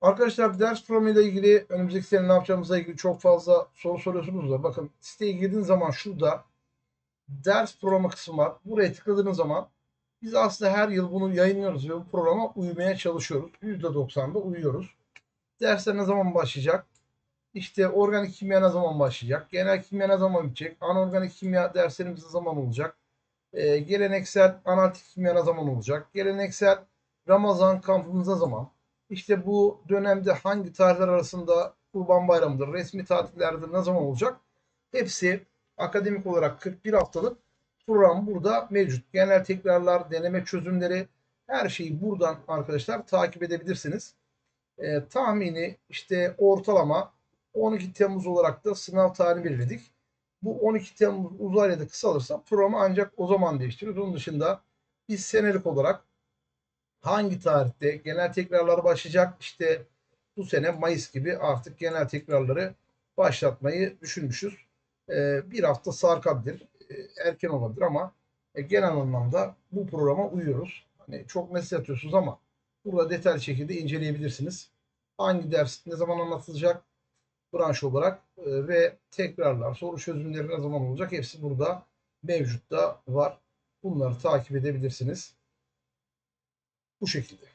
Arkadaşlar ders programı ile ilgili önümüzdeki sene ne yapacağımızla ilgili çok fazla soru soruyorsunuz da bakın siteye girdiğiniz zaman şurada ders programı kısmı var. Buraya tıkladığınız zaman biz aslında her yıl bunu yayınlıyoruz ve bu programa uymaya çalışıyoruz. %90'da uyuyoruz. Dersler ne zaman başlayacak? İşte organik kimya ne zaman başlayacak? Genel kimya ne zaman bitecek? Anorganik kimya derslerimiz ne zaman olacak? Ee, geleneksel analitik kimya ne zaman olacak? Geleneksel Ramazan kampımız ne zaman? İşte bu dönemde hangi tarihler arasında Kurban Bayramı'dır, resmi tatillerde ne zaman olacak? Hepsi akademik olarak 41 haftalık program burada mevcut. Genel tekrarlar, deneme çözümleri her şeyi buradan arkadaşlar takip edebilirsiniz. Ee, tahmini işte ortalama 12 Temmuz olarak da sınav tarihini belirledik. Bu 12 Temmuz uzayla da kısalırsa programı ancak o zaman değiştiriyoruz. Onun dışında biz senelik olarak hangi tarihte genel tekrarlar başlayacak? İşte bu sene Mayıs gibi artık genel tekrarları başlatmayı düşünmüşüz. Ee, bir hafta sarkabilir, e, erken olabilir ama e, genel anlamda bu programa uyuyoruz. Hani çok mesaj atıyorsunuz ama burada detaylı şekilde inceleyebilirsiniz. Hangi ders ne zaman anlatılacak branş olarak e, ve tekrarlar, soru çözümleri ne zaman olacak hepsi burada mevcutta var. Bunları takip edebilirsiniz. Bu şekilde.